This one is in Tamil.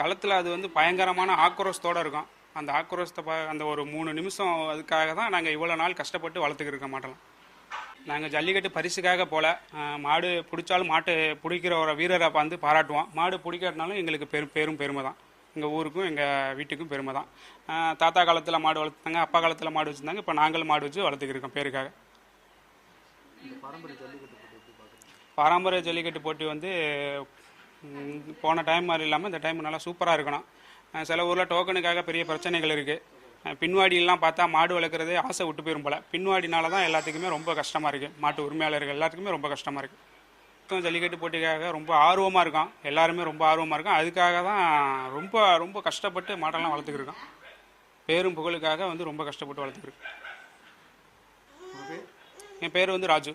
களத்தில் அது வந்து பயங்கரமான ஆக்ரோஷத்தோடு இருக்கும். அந்த ஆக்ரோஷத்தை பா அந்த ஒரு மூணு நிமிஷம் அதுக்காக தான் நாங்கள் இவ்வளோ நாள் கஷ்டப்பட்டு வளர்த்துக்கிட்டு இருக்க மாட்டோம். நாங்கள் ஜல்லிக்கட்டு பரிசுக்காக போல மாடு பிடிச்சாலும் மாட்டு பிடிக்கிற ஒரு வீரரை வந்து பாராட்டுவோம். மாடு பிடிக்காட்டினாலும் எங்களுக்கு பெரும் பெரும் பெருமை தான். எங்கள் ஊருக்கும் எங்கள் வீட்டுக்கும் பெருமை தான். தாத்தா காலத்தில் மாடு வளர்த்தாங்க அப்பா காலத்தில் மாடு வச்சுருந்தாங்க இப்போ நாங்களும் மாடு வச்சு வளர்த்துக்கிட்டு இருக்கோம் பேருக்காக. பாரம்பரிய ஜல்லிக்கட்டு போட்டி வந்து போன டைம் மாதிரி இல்லாமல் இந்த டைம் நல்லா சூப்பராக இருக்கணும். சில ஊரில் டோக்கனுக்காக பெரிய பிரச்சனைகள் இருக்குது பின்வாடியெல்லாம் பார்த்தா மாடு வளர்க்குறதே ஆசை விட்டு போயிரும் போல. பின்வாடினால தான் எல்லாத்துக்குமே ரொம்ப கஷ்டமாக இருக்குது மாட்டு உரிமையாளர்கள் எல்லாத்துக்குமே ரொம்ப கஷ்டமாக இருக்குது ஜல்லிக்கட்டு போட்டிக்காக ரொம்ப ஆர்வமாக இருக்கும். எல்லாருமே ரொம்ப ஆர்வமாக இருக்கும். அதுக்காக தான் ரொம்ப ரொம்ப கஷ்டப்பட்டு மாடெல்லாம் வளர்த்துக்கிருக்கோம் பேரும் புகழுக்காக வந்து ரொம்ப கஷ்டப்பட்டு வளர்த்துக்கிட்டு என் பேர் வந்து ராஜு.